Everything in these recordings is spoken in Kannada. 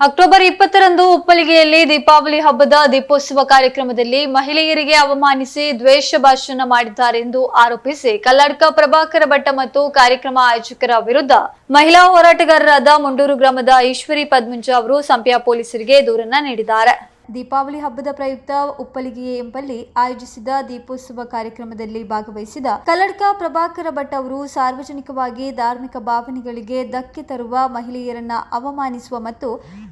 ಅಕ್ಟೋಬರ್ ಇಪ್ಪತ್ತರಂದು ಉಪ್ಪಲಿಗೆಯಲ್ಲಿ ದೀಪಾವಳಿ ಹಬ್ಬದ ದೀಪೋತ್ಸವ ಕಾರ್ಯಕ್ರಮದಲ್ಲಿ ಮಹಿಳೆಯರಿಗೆ ಅವಮಾನಿಸಿ ದ್ವೇಷ ಭಾಷಣ ಮಾಡಿದ್ದಾರೆ ಎಂದು ಆರೋಪಿಸಿ ಕಲ್ಲಡ್ಕ ಪ್ರಭಾಕರ ಭಟ್ಟ ಮತ್ತು ಕಾರ್ಯಕ್ರಮ ಆಯೋಜಕರ ವಿರುದ್ಧ ಮಹಿಳಾ ಹೋರಾಟಗಾರರಾದ ಮುಂಡೂರು ಗ್ರಾಮದ ಈಶ್ವರಿ ಪದ್ಮಂಜ ಅವರು ಸಂಪ್ಯ ಪೊಲೀಸರಿಗೆ ದೂರನ್ನ ನೀಡಿದ್ದಾರೆ. ದೀಪಾವಳಿ ಹಬ್ಬದ ಪ್ರಯುಕ್ತ ಉಪ್ಪಲಿಗೆಯ ಎಂಬಲ್ಲಿ ಆಯೋಜಿಸಿದ ದೀಪೋತ್ಸವ ಕಾರ್ಯಕ್ರಮದಲ್ಲಿ ಭಾಗವಹಿಸಿದ ಕಲ್ಲಡ್ಕ ಪ್ರಭಾಕರ ಭಟ್ ಅವರು ಸಾರ್ವಜನಿಕವಾಗಿ ಧಾರ್ಮಿಕ ಭಾವನೆಗಳಿಗೆ ಧಕ್ಕೆ ತರುವ ಮಹಿಳೆಯರನ್ನ ಅವಮಾನಿಸುವ ಮತ್ತು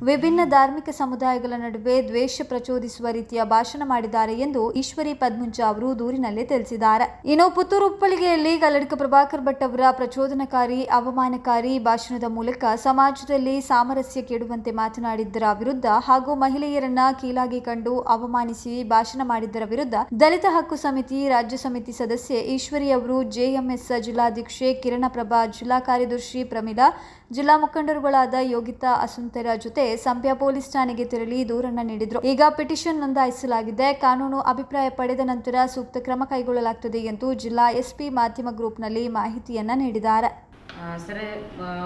ವಿಭಿನ್ನ ಧಾರ್ಮಿಕ ಸಮುದಾಯಗಳ ನಡುವೆ ದ್ವೇಷ ಪ್ರಚೋದಿಸುವ ರೀತಿಯ ಭಾಷಣ ಮಾಡಿದ್ದಾರೆ ಎಂದು ಈಶ್ವರಿ ಪದ್ಮುಂಜ ಅವರು ದೂರಿನಲ್ಲಿ ತಿಳಿಸಿದ್ದಾರೆ. ಇನ್ನು ಪುತ್ತೂರು ಉಪ್ಪಳಿಗೆಯಲ್ಲಿ ಕಲ್ಲಡ್ಕ ಪ್ರಭಾಕರ್ ಭಟ್ ಅವರ ಪ್ರಚೋದನಕಾರಿ, ಅವಮಾನಕಾರಿ ಭಾಷಣದ ಮೂಲಕ ಸಮಾಜದಲ್ಲಿ ಸಾಮರಸ್ಯ ಕೆಡುವಂತೆ ಮಾತನಾಡಿದ್ದರ ವಿರುದ್ಧ ಹಾಗೂ ಮಹಿಳೆಯರನ್ನ ಕೀಳಾಗಿ ಕಂಡು ಅವಮಾನಿಸಿ ಭಾಷಣ ಮಾಡಿದ್ದರ ವಿರುದ್ಧ ದಲಿತ ಹಕ್ಕು ಸಮಿತಿ, ರಾಜ್ಯ ಸಮಿತಿ ಸದಸ್ಯೆ ಈಶ್ವರಿ ಅವರು ಜೆಎಂಎಸ್ ಜಿಲ್ಲಾಧ್ಯಕ್ಷೆ ಕಿರಣ ಪ್ರಭಾ ಜಿಲ್ಲಾ ಕಾರ್ಯದರ್ಶಿ ಪ್ರಮೀಳಾ, ಜಿಲ್ಲಾ ಮುಖಂಡರುಗಳಾದ ಯೋಗಿತಾ, ಅಸುಂತರ ಜೊತೆ ಸಂಪ್ಯ ಪೊಲೀಸ್ ಠಾಣೆಗೆ ತೆರಳಿ ದೂರನ್ನ ನೀಡಿದ್ರು. ಈಗ ಪಿಟಿಷನ್ ನೋಂದಾಯಿಸಲಾಗಿದೆ. ಕಾನೂನು ಅಭಿಪ್ರಾಯ ಪಡೆದ ನಂತರ ಸೂಕ್ತ ಕ್ರಮ ಕೈಗೊಳ್ಳಲಾಗುತ್ತದೆ ಎಂದು ಜಿಲ್ಲಾ ಎಸ್ಪಿ ಮಾಧ್ಯಮ ಗ್ರೂಪ್ನಲ್ಲಿ ಮಾಹಿತಿಯನ್ನ ನೀಡಿದ್ದಾರೆ. ಸರ್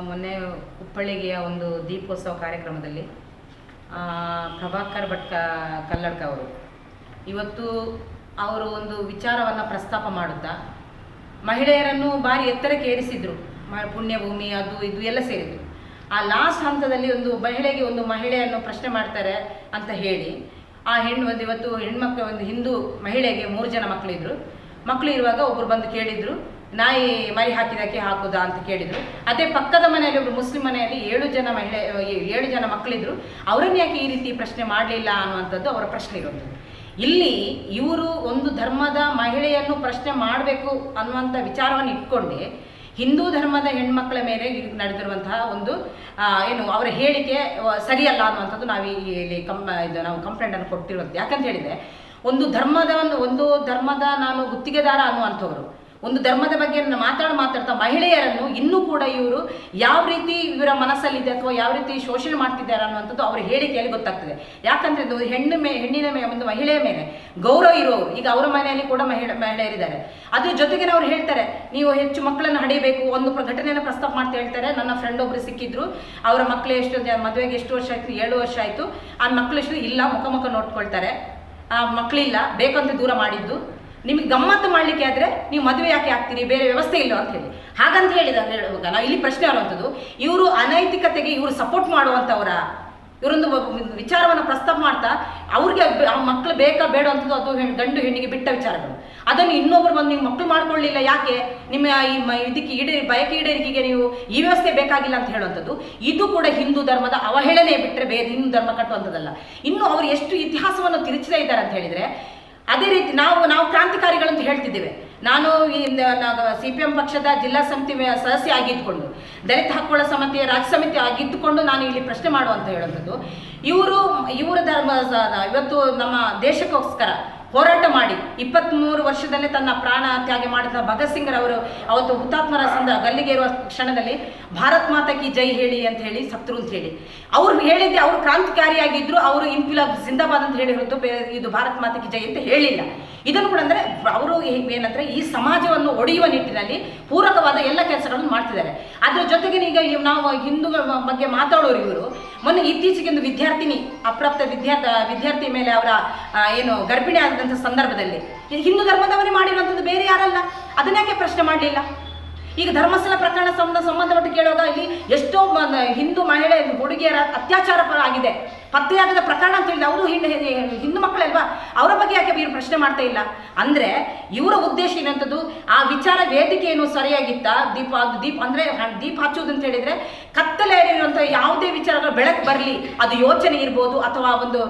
ಮೊನ್ನೆ ಹುಬ್ಬಳ್ಳಿಗೆಯ ಒಂದು ದೀಪೋತ್ಸವ ಕಾರ್ಯಕ್ರಮದಲ್ಲಿ ಪ್ರಭಾಕರ್ ಭಟ್ ಕಲ್ಲಡ್ಕ ಅವರು. ಇವತ್ತು ಅವರು ಒಂದು ವಿಚಾರವನ್ನು ಪ್ರಸ್ತಾಪ ಮಾಡುತ್ತಾ, ಮಹಿಳೆಯರನ್ನು ಭಾರಿ ಎತ್ತರಕ್ಕೆ ಏರಿಸಿದ್ರು. ಪುಣ್ಯಭೂಮಿ, ಅದು, ಇದು ಎಲ್ಲ ಸೇರಿದ್ರು ಆ ಲಾಸ್ಟ್ ಹಂತದಲ್ಲಿ ಒಂದು ಮಹಿಳೆಗೆ ಒಂದು ಮಹಿಳೆಯನ್ನು ಪ್ರಶ್ನೆ ಮಾಡ್ತಾರೆ ಅಂತ ಹೇಳಿ, ಆ ಹೆಣ್ಣು ಒಂದು ಇವತ್ತು ಹೆಣ್ಮಕ್ಳು ಒಂದು ಹಿಂದೂ ಮಹಿಳೆಗೆ ಮೂರು ಜನ ಮಕ್ಕಳಿದ್ರು ಮಕ್ಕಳು ಇರುವಾಗ ಒಬ್ಬರು ಬಂದು ಕೇಳಿದ್ರು ನಾಯಿ ಮರಿ ಹಾಕಿದಕ್ಕೆ ಹಾಕೋದಾ ಅಂತ ಕೇಳಿದ್ರು. ಅದೇ ಪಕ್ಕದ ಮನೆಯಲ್ಲಿ ಒಬ್ರು ಮುಸ್ಲಿಂ ಮನೆಯಲ್ಲಿ ಏಳು ಜನ ಮಹಿಳೆ ಏಳು ಜನ ಮಕ್ಕಳಿದ್ರು. ಅವರನ್ನು ಯಾಕೆ ಈ ರೀತಿ ಪ್ರಶ್ನೆ ಮಾಡಲಿಲ್ಲ ಅನ್ನುವಂಥದ್ದು ಅವರ ಪ್ರಶ್ನೆ ಇರೋದು. ಇಲ್ಲಿ ಇವರು ಒಂದು ಧರ್ಮದ ಮಹಿಳೆಯನ್ನು ಪ್ರಶ್ನೆ ಮಾಡಬೇಕು ಅನ್ನುವಂಥ ವಿಚಾರವನ್ನು ಇಟ್ಕೊಂಡೆ. ಹಿಂದೂ ಧರ್ಮದ ಹೆಣ್ಮಕ್ಳ ಮೇಲೆ ನಡೆದಿರುವಂತಹ ಒಂದು ಏನು ಅವರ ಹೇಳಿಕೆ ಸರಿಯಲ್ಲ ಅನ್ನುವಂಥದ್ದು ನಾವು ಇಲ್ಲಿ ಕಂ, ಇದು ನಾವು ಕಂಪ್ಲೇಂಟನ್ನು ಕೊಟ್ಟಿರೋದು. ಯಾಕಂತ ಹೇಳಿದರೆ, ಒಂದು ಧರ್ಮದ ಒಂದು ಧರ್ಮದ ನಾನು ಗುತ್ತಿಗೆದಾರ ಅನ್ನುವಂಥವ್ರು ಒಂದು ಧರ್ಮದ ಬಗ್ಗೆ ಮಾತಾಡ ಮಾತಾಡ್ತಾ ಮಹಿಳೆಯರನ್ನು ಇನ್ನೂ ಕೂಡ ಇವರು ಯಾವ ರೀತಿ ಇವರ ಮನಸ್ಸಲ್ಲಿದೆ ಅಥವಾ ಯಾವ ರೀತಿ ಶೋಷಣೆ ಮಾಡ್ತಿದ್ದಾರೆ ಅನ್ನುವಂಥದ್ದು ಅವರ ಹೇಳಿಕೆಯಲ್ಲಿ ಗೊತ್ತಾಗ್ತದೆ. ಯಾಕಂದ್ರೆ ಇದು ಹೆಣ್ಣು ಮೇ, ಹೆಣ್ಣಿನ ಮೇ, ಒಂದು ಮಹಿಳೆಯ ಮೇಲೆ ಗೌರವ ಇರೋರು, ಈಗ ಅವರ ಮನೆಯಲ್ಲಿ ಕೂಡ ಮಹಿಳೆ, ಮಹಿಳೆಯರಿದ್ದಾರೆ. ಅದ್ರ ಜೊತೆಗೆ ಅವ್ರು ಹೇಳ್ತಾರೆ, ನೀವು ಹೆಚ್ಚು ಮಕ್ಕಳನ್ನು ಹಡಿಬೇಕು, ಒಂದು ಘಟನೆಯನ್ನು ಪ್ರಸ್ತಾಪ ಮಾಡ್ತಾ ಹೇಳ್ತಾರೆ, ನನ್ನ ಫ್ರೆಂಡ್ ಒಬ್ರು ಸಿಕ್ಕಿದ್ರು, ಅವರ ಮಕ್ಕಳು ಎಷ್ಟು, ಮದುವೆಗೆ ಎಷ್ಟು ವರ್ಷ ಆಯ್ತು, ಏಳು ವರ್ಷ ಆಯ್ತು, ಆ ಮಕ್ಕಳು ಎಷ್ಟು ಇಲ್ಲ ಮುಖ ಮುಖ ನೋಡ್ಕೊಳ್ತಾರೆ. ಆ ಮಕ್ಕಳಿಲ್ಲ ಬೇಕಂತ ದೂರ ಮಾಡಿದ್ದು. ನಿಮಗೆ ಗಮ್ಮತ್ತು ಮಾಡಲಿಕ್ಕೆ ಆದರೆ ನೀವು ಮದುವೆ ಯಾಕೆ ಆಗ್ತೀರಿ? ಬೇರೆ ವ್ಯವಸ್ಥೆ ಇಲ್ಲ ಅಂತ ಹೇಳಿ. ಹಾಗಂತ ಹೇಳಿದ ಹೇಳುವಾಗ ನಾವು ಇಲ್ಲಿ ಪ್ರಶ್ನೆ ಇರುವಂಥದ್ದು ಇವರು ಅನೈತಿಕತೆಗೆ ಇವರು ಸಪೋರ್ಟ್ ಮಾಡುವಂಥವ್ರ, ಇವರೊಂದು ವಿಚಾರವನ್ನು ಪ್ರಸ್ತಾಪ ಮಾಡ್ತಾ ಅವ್ರಿಗೆ ಮಕ್ಕಳು ಬೇಕಾ ಬೇಡ ಅಂತದ್ದು ಅದು ಗಂಡು ಹೆಣ್ಣಿಗೆ ಬಿಟ್ಟ ವಿಚಾರಗಳು. ಅದನ್ನು ಇನ್ನೊಬ್ರು ಬಂದು ನೀವು ಮಕ್ಕಳು ಮಾಡ್ಕೊಳ್ಳಿಲ್ಲ ಯಾಕೆ? ನಿಮ್ಮ ಈ ಇದಕ್ಕೆ ಈಡೇ ಬಯಕೆ ಈಡೇರಿಕೆಗೆ ನೀವು ಈ ವ್ಯವಸ್ಥೆ ಬೇಕಾಗಿಲ್ಲ ಅಂತ ಹೇಳುವಂಥದ್ದು. ಇದು ಕೂಡ ಹಿಂದೂ ಧರ್ಮದ ಅವಹೇಳನೆ ಬಿಟ್ಟರೆ ಬೇರೆ ಹಿಂದೂ ಧರ್ಮ ಕಟ್ಟುವಂಥದ್ದಲ್ಲ. ಇನ್ನು ಅವರು ಎಷ್ಟು ಇತಿಹಾಸವನ್ನು ತಿರುಚಿದ ಇದ್ದಾರೆ ಅಂತ ಹೇಳಿದರೆ ಅದೇ ರೀತಿ ನಾವು ನಾವು ಕ್ರಾಂತಿಕಾರಿಗಳು ಅಂತ ಹೇಳ್ತಿದ್ದೇವೆ. ನಾನು ಈ ಸಿ ಪಿ ಎಂ ಪಕ್ಷದ ಜಿಲ್ಲಾ ಸಮಿತಿ ಸದಸ್ಯ ಆಗಿದ್ದುಕೊಂಡು ದಲಿತ ಹಕ್ಕುಗಳ ಸಮಿತಿಯ ರಾಜ್ಯ ಸಮಿತಿ ಆಗಿದ್ದುಕೊಂಡು ನಾನು ಇಲ್ಲಿ ಪ್ರಶ್ನೆ ಮಾಡುವಂತ ಹೇಳುವಂಥದ್ದು. ಇವರು, ಇವರ ಧರ್ಮ ಇವತ್ತು ನಮ್ಮ ದೇಶಕ್ಕೋಸ್ಕರ ಹೋರಾಟ ಮಾಡಿ. ಇಪ್ಪತ್ತ್ಮೂರು ವರ್ಷದಲ್ಲೇ ತನ್ನ ಪ್ರಾಣ ತ್ಯಾಗ ಮಾಡಿದ ಭಗತ್ ಸಿಂಗ್ ಅವರು ಅವತ್ತು ಹುತಾತ್ಮರ ಸಂದ ಗಲ್ಲಿಗೆ ಇರುವ ಕ್ಷಣದಲ್ಲಿ ಭಾರತ್ ಮಾತಾ ಕಿ ಜೈ ಹೇಳಿ ಅಂತ ಹೇಳಿ ಸತ್ರು ಅಂತ ಹೇಳಿ. ಅವ್ರು ಹೇಳಿದ್ದೆ, ಅವರು ಕ್ರಾಂತಿಕಾರಿಯಾಗಿದ್ರು, ಅವರು ಇನ್ಫಿಲಾಬ್ ಜಿಂದಾಬಾದ್ ಅಂತ ಹೇಳಿ ಹೊರತು ಇದು ಭಾರತ್ ಮಾತಾ ಕಿ ಜೈ ಅಂತ ಹೇಳಿಲ್ಲ. ಇದನ್ನು ಕೂಡ ಅಂದರೆ ಅವರು ಏನಂದರೆ ಈ ಸಮಾಜವನ್ನು ಒಡೆಯುವ ನಿಟ್ಟಿನಲ್ಲಿ ಪೂರಕವಾದ ಎಲ್ಲ ಕೆಲಸಗಳನ್ನು ಮಾಡ್ತಿದ್ದಾರೆ. ಅದರ ಜೊತೆಗೆ ಈಗ ನಾವು ಹಿಂದೂಗಳ ಬಗ್ಗೆ ಮಾತಾಡೋರು ಇವರು. ಮೊನ್ನೆ ಇತ್ತೀಚೆಗೆ ಒಂದು ವಿದ್ಯಾರ್ಥಿನಿ, ಅಪ್ರಾಪ್ತ ವಿದ್ಯಾರ್ಥಿ ವಿದ್ಯಾರ್ಥಿ ಮೇಲೆ ಅವರ ಏನು ಗರ್ಭಿಣಿ ಆದಂಥ ಸಂದರ್ಭದಲ್ಲಿ. ಹಿಂದೂ ಧರ್ಮದವರೇ ಮಾಡಿರುವಂಥದ್ದು ಬೇರೆ ಯಾರಲ್ಲ. ಅದನ್ನ ಯಾಕೆ ಪ್ರಶ್ನೆ ಮಾಡಲಿಲ್ಲ? ಈಗ ಧರ್ಮಸ್ಥಳ ಪ್ರಕರಣ ಸಂಬಂಧ ಸಂಬಂಧಪಟ್ಟು ಕೇಳುವಾಗ ಇಲ್ಲಿ ಎಷ್ಟೋ ಹಿಂದೂ ಮಹಿಳೆ ಹುಡುಗಿಯರ ಅತ್ಯಾಚಾರ ಆಗಿದೆ. ಪತ್ತೆಯಾಗದ ಪ್ರಕರಣ ಅಂತ ಹೇಳಿ ಅವರು ಹಿಂದೂ ಮಕ್ಕಳಲ್ವಾ ಅವರ ಬಗ್ಗೆ ಯಾಕೆ ಇವರು ಪ್ರಶ್ನೆ ಮಾಡ್ತಾ ಇಲ್ಲ? ಅಂದ್ರೆ ಇವರ ಉದ್ದೇಶ ಏನಂತದ್ದು, ಆ ವಿಚಾರ ವೇದಿಕೆ ಏನು ಸರಿಯಾಗಿತ್ತ? ದೀಪ ದೀಪ, ಅಂದ್ರೆ ದೀಪ ಹಚ್ಚುವುದು ಅಂತ ಹೇಳಿದ್ರೆ ಕತ್ತಲೆಯಲ್ಲಿರುವಂಥ ಯಾವುದೇ ವಿಚಾರಗಳು ಬೆಳಕು ಬರಲಿ, ಅದು ಯೋಚನೆ ಇರ್ಬೋದು, ಅಥವಾ ಒಂದು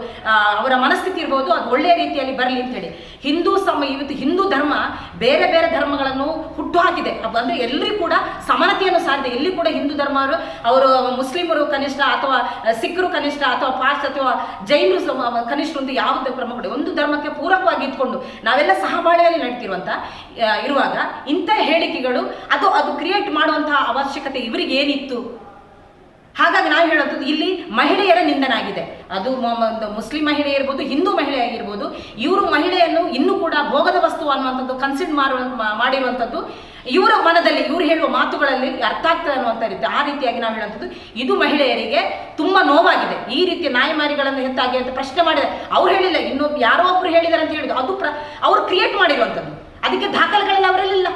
ಅವರ ಮನಸ್ಥಿತಿ ಇರ್ಬೋದು, ಅದು ಒಳ್ಳೆಯ ರೀತಿಯಲ್ಲಿ ಬರಲಿ ಅಂತೇಳಿ ಹಿಂದೂ ಸಮ, ಇವತ್ತು ಹಿಂದೂ ಧರ್ಮ ಬೇರೆ ಬೇರೆ ಧರ್ಮಗಳನ್ನು ಹುಟ್ಟು ಹಾಕಿದೆ. ಅಂದ್ರೆ ಎಲ್ಲರಿಗೂ ಕೂಡ ಸಮಾನತೆಯನ್ನು ಸಾರಿದೆ. ಎಲ್ಲಿ ಕೂಡ ಹಿಂದೂ ಧರ್ಮರು, ಅವರು ಮುಸ್ಲಿಮರು ಕನಿಷ್ಠ ಅಥವಾ ಸಿಖ್ರು ಕನಿಷ್ಠ ಅಥವಾ ಪಾರ್ಸ್ ಅಥವಾ ಜೈನರು ಸಮ- ಒಂದು ಅಂತ ಯಾವುದೇ ಕ್ರಮಗಳು ಒಂದು ಧರ್ಮಕ್ಕೆ ಪೂರಕವಾಗಿ ಇದ್ಕೊಂಡು ನಾವೆಲ್ಲ ಸಹಬಾಳ್ವೆಯಲ್ಲಿ ನಡ್ತಿರುವಂಥ ಇರುವಾಗ ಇಂಥ ಹೇಳಿಕೆಗಳು, ಅದು ಅದು ಕ್ರಿಯೇಟ್ ಮಾಡುವಂತಹ ಅವಶ್ಯಕತೆ ಇವರಿಗೆ ಏನಿತ್ತು ಹಾಗಾಗಿ ನಾವು ಹೇಳೋದು ಇಲ್ಲಿ ಮಹಿಳೆಯರ ನಿಂದನಾಗಿದೆ. ಅದು ಒಂದು ಮುಸ್ಲಿಂ ಮಹಿಳೆ ಇರ್ಬೋದು, ಹಿಂದೂ ಮಹಿಳೆ ಆಗಿರ್ಬೋದು, ಇವರು ಮಹಿಳೆಯನ್ನು ಇನ್ನೂ ಕೂಡ ಭೋಗದ ವಸ್ತು ಅನ್ನುವಂಥದ್ದು ಕನ್ಸಿಡ್ ಮಾಡುವ ಮಾಡಿರುವಂಥದ್ದು, ಇವರ ಮನದಲ್ಲಿ, ಇವರು ಹೇಳುವ ಮಾತುಗಳಲ್ಲಿ ಅರ್ಥ ಆಗ್ತದೆ ಅನ್ನುವಂಥ ರೀತಿ ಆ ರೀತಿಯಾಗಿ ನಾವು ಹೇಳುವಂಥದ್ದು, ಇದು ಮಹಿಳೆಯರಿಗೆ ತುಂಬ ನೋವಾಗಿದೆ. ಈ ರೀತಿಯ ನಾಯಿಮಾರಿಗಳನ್ನು ಹೆತ್ತಾಗಿ ಅಂತ ಪ್ರಶ್ನೆ ಮಾಡಿದೆ ಅವ್ರು ಹೇಳಿಲ್ಲ ಇನ್ನೊಬ್ಬ ಯಾರೋ ಒಬ್ರು ಹೇಳಿದ್ದಾರೆ ಅಂತ ಹೇಳಿದ್ರು. ಅದು ಪ್ರ ಅವ್ರು ಕ್ರಿಯೇಟ್ ಮಾಡಿರುವಂಥದ್ದು. ಅದಕ್ಕೆ ದಾಖಲೆಗಳೆಲ್ಲ ಅವರಲ್ಲಿಲ್ಲ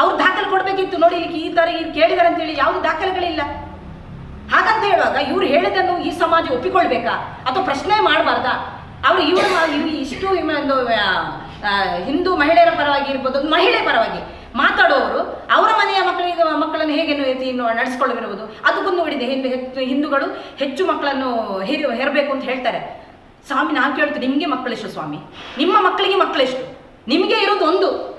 ಅವ್ರು ದಾಖಲೆ ಕೊಡಬೇಕಿತ್ತು ನೋಡಿ ಈ ಥರ ಅಂತ ಅಂತೇಳಿ ಯಾವುದು ದಾಖಲೆಗಳಿಲ್ಲ. ಹಾಗಂತ ಹೇಳುವಾಗ ಇವ್ರು ಹೇಳಿದನ್ನು ಈ ಸಮಾಜ ಒಪ್ಪಿಕೊಳ್ಬೇಕಾ? ಅಥವಾ ಪ್ರಶ್ನೆ ಮಾಡಬಾರ್ದಾ? ಅವರು ಇವರು ಇವ್ರು ಇಷ್ಟು ಒಂದು ಹಿಂದೂ ಮಹಿಳೆಯರ ಪರವಾಗಿ ಇರ್ಬೋದು ಒಂದು ಮಹಿಳೆ ಪರವಾಗಿ ಮಾತಾಡುವವರು ಅವರ ಮನೆಯ ಮಕ್ಕಳಿಗೆ, ಮಕ್ಕಳನ್ನು ಹೇಗೆ ಇನ್ನು ಅದಕ್ಕೊಂದು ಹಿಡಿದೆ ಹಿಂದೂ ಹೆಚ್ಚು, ಹಿಂದೂಗಳು ಹೆಚ್ಚು ಮಕ್ಕಳನ್ನು ಹೆರಿ, ಹೆರಬೇಕು ಅಂತ ಹೇಳ್ತಾರೆ. ಸ್ವಾಮಿ, ನಾನು ಕೇಳ್ತೀನಿ. ನಿಮಗೆ ಮಕ್ಕಳೆಷ್ಟು ಸ್ವಾಮಿ? ನಿಮ್ಮ ಮಕ್ಕಳಿಗೆ ಮಕ್ಕಳೆಷ್ಟು? ನಿಮಗೆ ಇರೋದು ಒಂದು.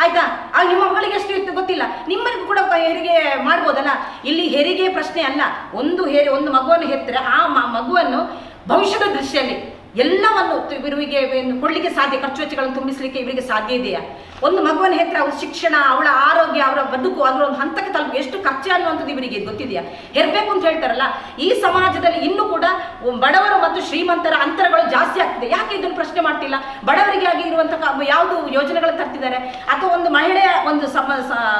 ಆಯ್ತಾ? ಆ, ನಿಮ್ಮ ಮಗಳಿಗೆ ಎಷ್ಟು ಇತ್ತು ಗೊತ್ತಿಲ್ಲ. ಪ- ಹೆರಿಗೆ ಮಾಡ್ಬೋದಲ್ಲ? ಇಲ್ಲಿ ಹೆರಿಗೆ ಪ್ರಶ್ನೆ ಅಲ್ಲ. ಒಂದು ಹೆರಿ, ಒಂದು ಮಗುವನ್ನು ಹೆತ್ತರೆ ಆ ಮಗುವನ್ನು ಭವಿಷ್ಯದ ದೃಷ್ಟಿಯಲ್ಲಿ ಎಲ್ಲವನ್ನು ಇವರಿಗೆ ಕೊಡ್ಲಿಕ್ಕೆ ಸಾಧ್ಯ? ಖರ್ಚು ವೆಚ್ಚಗಳನ್ನು ತುಂಬಿಸಲಿಕ್ಕೆ ಇವರಿಗೆ ಸಾಧ್ಯ ಇದೆಯಾ? ಒಂದು ಮಗುವಿನ ಹೆತ್ರ ಅವ್ರ ಶಿಕ್ಷಣ, ಅವಳ ಆರೋಗ್ಯ, ಅವರ ಬದುಕು, ಅದರ ಒಂದು ಹಂತಕ್ಕೆ ತಲುಪ. ಎಷ್ಟು ಖರ್ಚು ಅನ್ನುವಂಥದ್ದು ಇವರಿಗೆ ಗೊತ್ತಿದೆಯಾ? ಹೆರಬೇಕು ಅಂತ ಹೇಳ್ತಾರಲ್ಲ, ಈ ಸಮಾಜದಲ್ಲಿ ಇನ್ನೂ ಕೂಡ ಬಡವರು ಮತ್ತು ಶ್ರೀಮಂತರ ಅಂತರಗಳು ಜಾಸ್ತಿ ಆಗ್ತಿದೆ. ಯಾಕೆ ಇದನ್ನು ಪ್ರಶ್ನೆ ಮಾಡ್ತಿಲ್ಲ? ಬಡವರಿಗೆ ಆಗಿ ಇರುವಂಥ ಕ- ಯಾವುದು ಯೋಜನೆಗಳು ತರ್ತಿದ್ದಾರೆ? ಅಥವಾ ಒಂದು ಮಹಿಳೆಯ ಒಂದು ಸಮ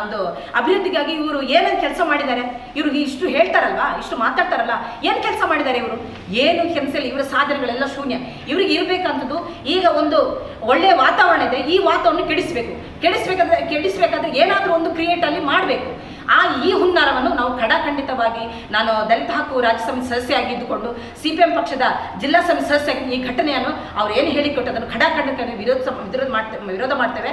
ಒಂದು ಅಭಿವೃದ್ಧಿಗಾಗಿ ಇವರು ಏನೇನು ಕೆಲಸ ಮಾಡಿದ್ದಾರೆ? ಇವರು ಇಷ್ಟು ಹೇಳ್ತಾರಲ್ವಾ? ಇಷ್ಟು ಮಾತಾಡ್ತಾರಲ್ಲ, ಏನು ಕೆಲಸ ಮಾಡಿದ್ದಾರೆ ಇವರು? ಏನು ಕೆಲಸ ಇಲ್ಲ. ಇವರ ಸಾಧನೆಗಳೆಲ್ಲ ಶೂನ್ಯ. ಇವರಿಗೆ ಇರಬೇಕಂತದ್ದು ಈಗ ಒಂದು ಒಳ್ಳೆಯ ವಾತಾವರಣ ಇದೆ. ಈ ವಾತಾವರಣ ಕೆಡಿಸಬೇಕು. ಕೆಡಿಸ್ಬೇಕಾದ್ರೆ ಕೆಡಿಸ್ಬೇಕಾದ್ರೆ ಏನಾದರೂ ಒಂದು ಕ್ರಿಯೇಟ್ ಅಲ್ಲಿ ಮಾಡಬೇಕು. ಆ ಈ ಹುನ್ನಾರವನ್ನು ನಾವು ಖಡಾಖಂಡಿತವಾಗಿ ನಾನು ದಲಿತ ಹಕ್ಕು ರಾಜ್ಯ ಸಮಿತಿ ಸದಸ್ಯ ಆಗಿದ್ದುಕೊಂಡು ಸಿ ಪಿ ಎಂ ಪಕ್ಷದ ಜಿಲ್ಲಾ ಸಮಿತಿ ಸದಸ್ಯ ಈ ಘಟನೆಯನ್ನು ಅವ್ರು ಏನು ಹೇಳಿಕೊಟ್ಟು ಅದನ್ನು ಖಡಾಖಂಡಿತ ವಿರೋಧ ವಿರೋಧ ಮಾಡ್ತೇವೆ ವಿರೋಧ ಮಾಡ್ತೇವೆ.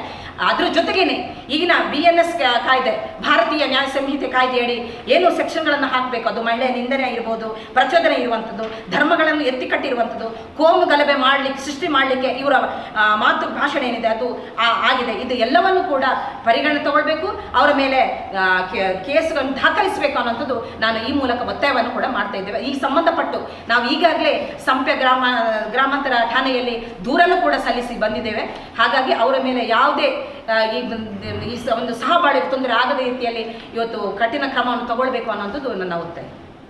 ಅದ್ರ ಜೊತೆಗೇನೆ ಈಗಿನ ಬಿ ಎನ್ ಎಸ್ ಕಾಯ್ದೆ, ಭಾರತೀಯ ನ್ಯಾಯ ಸಂಹಿತೆ ಕಾಯ್ದೆಯಡಿ ಏನು ಸೆಕ್ಷನ್ಗಳನ್ನು ಹಾಕಬೇಕು? ಅದು ಮಹಿಳೆಯ ನಿಂದನೆ ಇರ್ಬೋದು ಪ್ರಚೋದನೆ ಇರುವಂಥದ್ದು, ಧರ್ಮಗಳನ್ನು ಎತ್ತಿ ಕಟ್ಟಿರುವಂಥದ್ದು, ಕೋಮು ಗಲಭೆ ಮಾಡಲಿಕ್ಕೆ, ಸೃಷ್ಟಿ ಮಾಡಲಿಕ್ಕೆ ಇವರ ಮಾತು ಭಾಷಣ ಏನಿದೆ ಅದು ಆಗಿದೆ. ಇದು ಎಲ್ಲವನ್ನು ಕೂಡ ಪರಿಗಣನೆ ತಗೊಳ್ಬೇಕು. ಅವರ ಮೇಲೆ ಕೇಸ್ಗಳನ್ನು ದಾಖಲಿಸಬೇಕು ಅನ್ನೋಂಥದ್ದು ನಾನು ಈ ಮೂಲಕ ಒತ್ತಾಯವನ್ನು ಕೂಡ ಮಾಡ್ತಾ ಇದ್ದೇವೆ. ಈ ಸಂಬಂಧಪಟ್ಟು ನಾವು ಈಗಾಗಲೇ ಸಂಪೆ ಗ್ರಾಮ, ಗ್ರಾಮಾಂತರ ಠಾಣೆಯಲ್ಲಿ ದೂರನ್ನು ಕೂಡ ಸಲ್ಲಿಸಿ ಬಂದಿದ್ದೇವೆ. ಹಾಗಾಗಿ ಅವರ ಮೇಲೆ ಯಾವುದೇ ಈ ಒಂದು- ಈ ಸ- ಒಂದು ಸಹಬಾಳ್ವೆ ತೊಂದರೆ ಆಗದ ರೀತಿಯಲ್ಲಿ ಇವತ್ತು ಕಠಿಣ ಕ್ರಮವನ್ನು ತಗೊಳ್ಬೇಕು ಅನ್ನೋಂಥದ್ದು ನನ್ನ ಒತ್ತಾಯ.